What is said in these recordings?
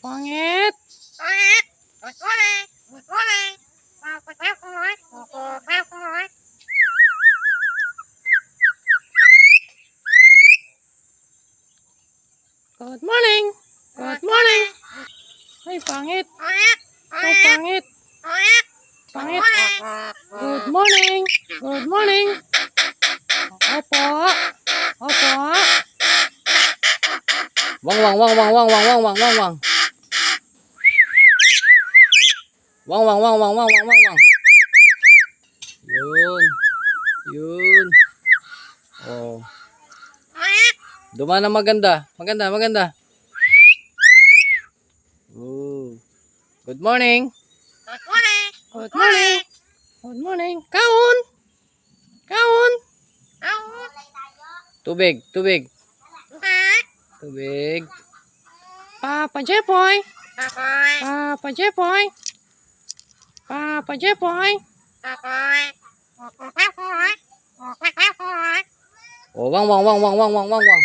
Pangit! Good morning! Good morning! Ay, pangit! Ay, pangit! Pangit! Good morning! Good morning! Opo! Opo! Wang, wang, wang, wang, wang, wang, wang, wang, wang, wang. Wang wang wang wang wang wang wang wang. Yun. Yun. Oh. Duma na maganda. Maganda, maganda. Oh. Good morning. Good morning. Good morning. Kaon. Kaon. Tubig, tubig. Tubig. Papa Jepoy. Papa Jepoy. Papa Jepoy. Oh, wang wang wang wang wang wang wang wang.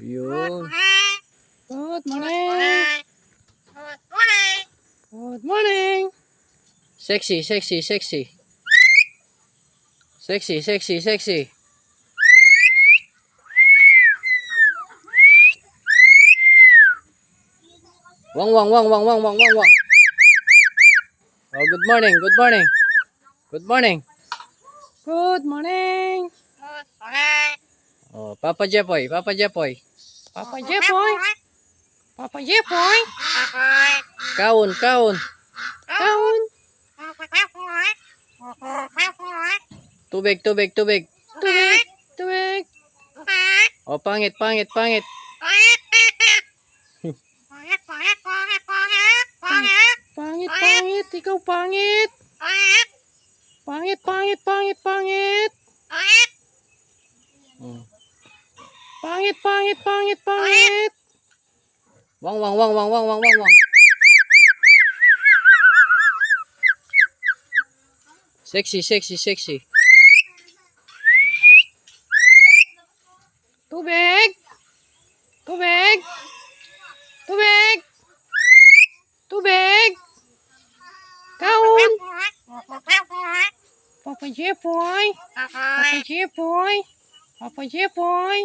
Yun. Good morning. Good morning. Sexy, sexy, sexy. Sexy, sexy, sexy. Wang wang wang wang wang wang wang wang. Oh, good morning, good morning. Good morning. Good morning. Oh, Papa Jepoy, Papa Jepoy. Papa Jepoy. Papa Jepoy. Kaon, kaon. Kaon. Tubig, tubig, tubig. Tubig, tubig. Oh, pangit, pangit, pangit. Pangit, pangit. Ikaw pangit. Pangit, pangit, pangit, pangit. Hmm. Pangit, pangit, pangit, pangit. Wang, wang, wang, wang, wang, wang, wang, wang. Sexy, sexy, sexy. Tubig. Tubig. Tubig. Tubig. Kaon. Papa Jepoy. Papa Jepoy. Papa Jepoy.